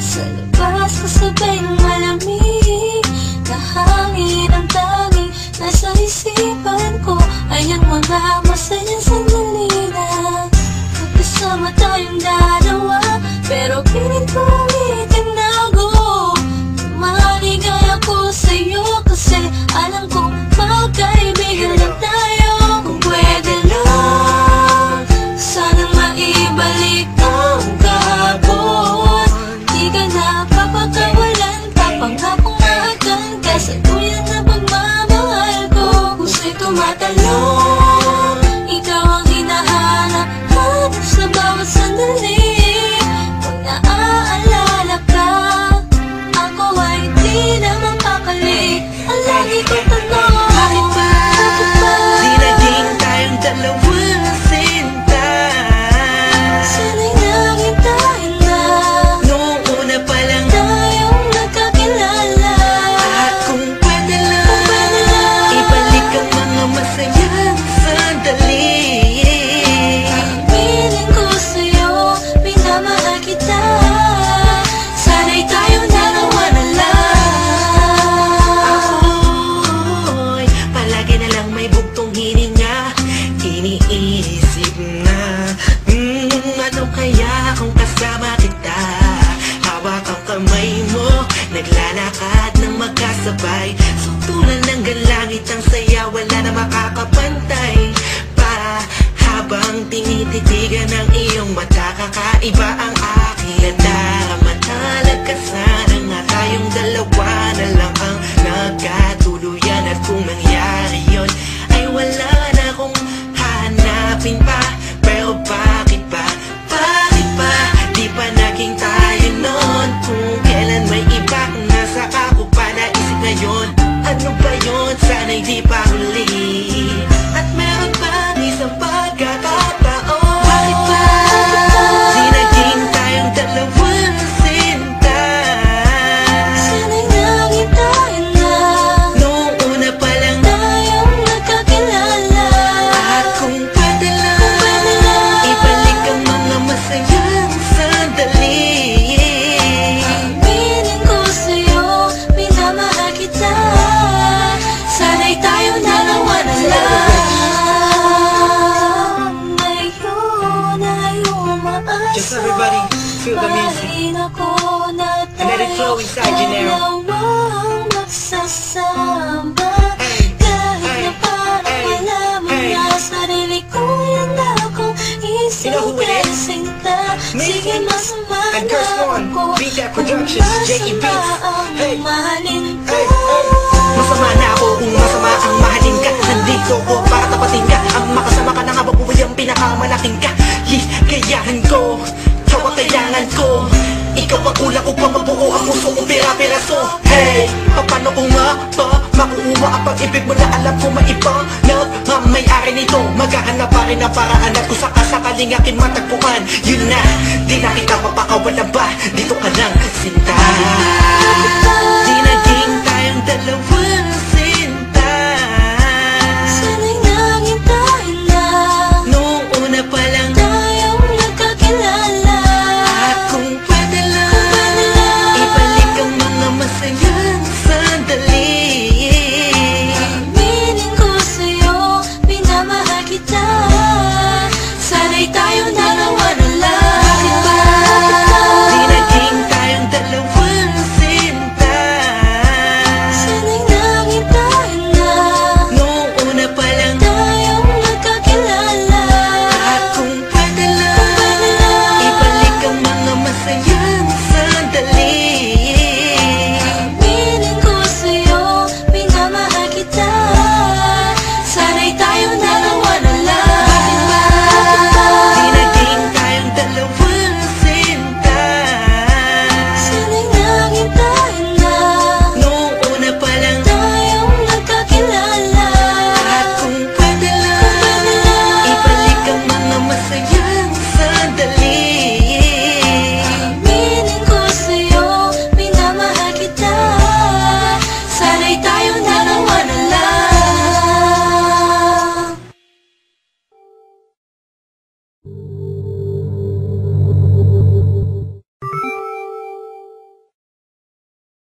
Sa labas Kasabay ng malamig Na hangin ang tanging Nasa isipan ko Ay ang mga ka na papakawalan Papangakong maagdan Kasaluyan na pagmamahal ko Puso'y tumatalon tinititigan ng iyong mata Kakaiba ang aking ganda Manalag ka. Sana nga tayong dalawa na lang ang nagkatuluyan At kung nangyari yun ay wala na akong hahanapin pa. Pero bakit ba, bakit ba? Di pa naging tayo nun? Kung kailan may iba kung nasa ako pa naisip ngayon Ano ba yun, sana'y di pa huli Just everybody feel the music And let it flow inside you now. Hey, hey, hey, You know who it is? masama and Curse One, Beat That Productions, J.E. Beats. Hey, Hey, hey. Masama na ako kung masama ang mahalin ka Nandito ko Ligayahan ko, tawa kayangan ko. Ikaw ang kulang upang mabuo ang puso kong pira-piraso. Hey, paano ko nga ba makuha ang pag-ibig mo na alam ko maibang Nagmamayari nito? Maghahanap pa rin ang paraan at kung sakasakaling aking matagpuan Yun na, di na kita mapakawalan ba? Dito ka lang, sinta. Di naging tayong dalawang